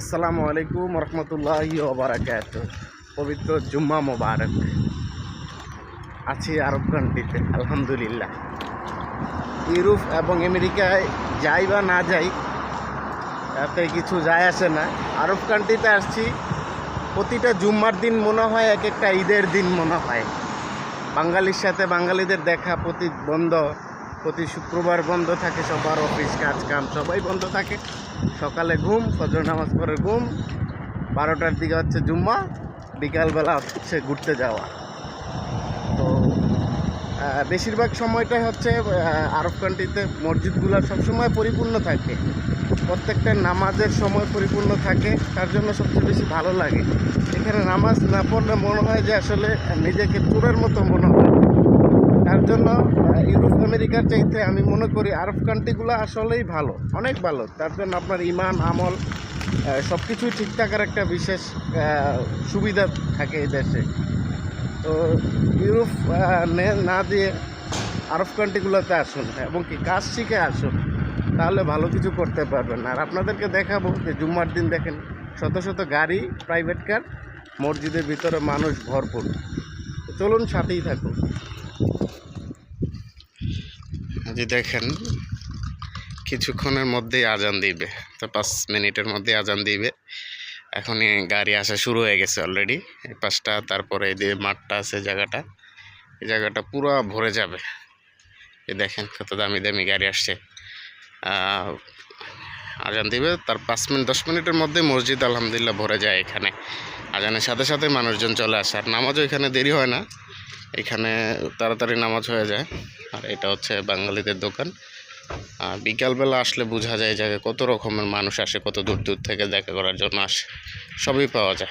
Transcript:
আসসালামু আলাইকুম রহমতুল্লাহ ওবরাকাত পবিত্র জুম্মা মোবারক। আছি আরব কান্ট্রিতে আলহামদুলিল্লাহ। ইউরোপ এবং আমেরিকায় যাই বা না যাই তাতে কিছু যায় আসে না। আরব কান্ট্রিতে আসছি, প্রতিটা জুম্মার দিন মনে হয় এক একটা ঈদের দিন মনে হয়। বাঙালির সাথে বাঙালিদের দেখা প্রতি বন্ধ প্রতি শুক্রবার বন্ধ থাকে, সবার অফিস কাজ কাম সবাই বন্ধ থাকে। সকালে ঘুম, ফজর নামাজ পরে ঘুম। বারোটার দিকে হচ্ছে জুম্মা, বিকালবেলা হচ্ছে ঘুরতে যাওয়া। তো বেশিরভাগ সময়টাই হচ্ছে আরব কান্ট্রিতে মসজিদগুলো সবসময় পরিপূর্ণ থাকে। প্রত্যেকটা নামাজের সময় পরিপূর্ণ থাকে, তার জন্য সবচেয়ে বেশি ভালো লাগে। এখানে নামাজ না পড়লে মনে হয় যে আসলে নিজেকে চোরের মতো মনে হয়। তার জন্য ইউরোপ আমেরিকার চাইতে আমি মনে করি আরব কান্ট্রিগুলো আসলেই ভালো, অনেক ভালো। তার জন্য আপনার ইমান, আমল সব কিছুই ঠিক একটা বিশেষ সুবিধা থাকে এই দেশে। তো ইউরোপ না দিয়ে আরব কান্ট্রিগুলোতে আসুন, এবং কি কাজ শিখে আসুন, তাহলে ভালো কিছু করতে পারবেন। আর আপনাদেরকে দেখাবো যে জুম্মার দিন দেখেন, শত শত গাড়ি প্রাইভেট কার মসজিদের ভিতরে মানুষ ভরপুর। চলুন সাথেই থাকুন। যে দেখেন, কিছুক্ষণের মধ্যেই আজান দিবে। তো পাঁচ মিনিটের মধ্যে আজান দিবে। এখনই গাড়ি আসা শুরু হয়ে গেছে অলরেডি এই পাশটা তারপরে এই যে মাঠটা আছে জায়গাটা, এই জায়গাটা পুরো ভরে যাবে। এই দেখেন কত দামি দামি গাড়ি আসছে। আজান দিবে, তার পাঁচ মিনিট, দশ মিনিটের মধ্যে মসজিদ আলহামদুলিল্লাহ ভরে যায় এখানে। আজানের সাথে সাথে মানুষজন চলে আসে। আর নামাজও এখানে দেরি হয় না। এখানে তাড়াতাড়ি নামাজ হয়ে যায়। আর এটা হচ্ছে বাঙালিদের দোকান। আর বিকালবেলা আসলে বোঝা যায় যে কত রকমের মানুষ আসে, কত দূর দূর থেকে দেখা করার জন্য আসে। সবই পাওয়া যায়।